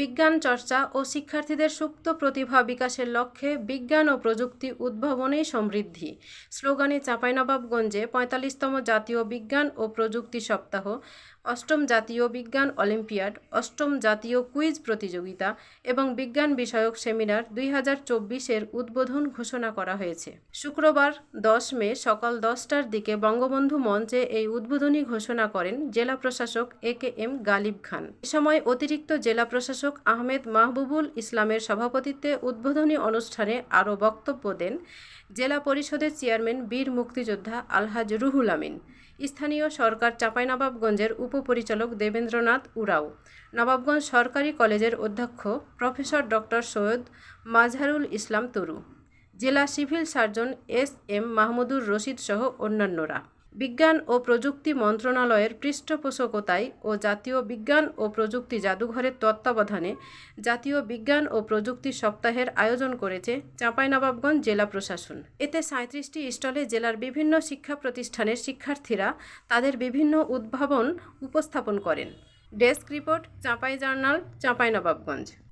বিজ্ঞান চর্চা ও শিক্ষার্থীদের সুপ্ত প্রতিভা বিকাশের লক্ষ্যে বিজ্ঞান ও প্রযুক্তি উদ্ভাবনেই সমৃদ্ধি। স্লোগানে চাঁপাইনবাবগঞ্জে পঁয়তাল্লিশতম জাতীয় বিজ্ঞান ও প্রযুক্তি সপ্তাহ, অষ্টম জাতীয় বিজ্ঞান অলিম্পিয়াড, অষ্টম জাতীয় কুইজ প্রতিযোগিতা এবং বিজ্ঞান বিষয়ক সেমিনার দুই হাজার চব্বিশের উদ্বোধন ঘোষণা করা হয়েছে। শুক্রবার দশ মে সকাল দশটার দিকে বঙ্গবন্ধু মঞ্চে এই উদ্বোধনী ঘোষণা করেন জেলা প্রশাসক এ কে এম গালিব খান। এ সময় অতিরিক্ত জেলা প্রশাসক আহমেদ মাহবুবুল ইসলামের সভাপতিত্বে উদ্বোধনী অনুষ্ঠানে আরও বক্তব্য দেন জেলা পরিষদের চেয়ারম্যান বীর মুক্তিযোদ্ধা আলহাজ রুহুল আমিন, স্থানীয় সরকার চাঁপাইনবাবগঞ্জের উপপরিচালক দেবেন্দ্রনাথ উরাও, নবাবগঞ্জ সরকারি কলেজের অধ্যক্ষ প্রফেসর ডক্টর সৈয়দ মাজহারুল ইসলাম তরু, জেলা civil surgeon S M Mahmudur Rashid সহ অন্যান্যরা। বিজ্ঞান ও প্রযুক্তি মন্ত্রণালয়ের পৃষ্ঠপোষকতায় ও জাতীয় বিজ্ঞান ও প্রযুক্তি জাদুঘরের তত্ত্বাবধানে জাতীয় বিজ্ঞান ও প্রযুক্তি সপ্তাহের আয়োজন করেছে চাঁপাইনবাবগঞ্জ জেলা প্রশাসন। এতে সাঁত্রিশটি স্টলে জেলার বিভিন্ন শিক্ষা প্রতিষ্ঠানের শিক্ষার্থীরা তাদের বিভিন্ন উদ্ভাবন উপস্থাপন করেন। Desk report, Chapai journal, Chapainawabganj.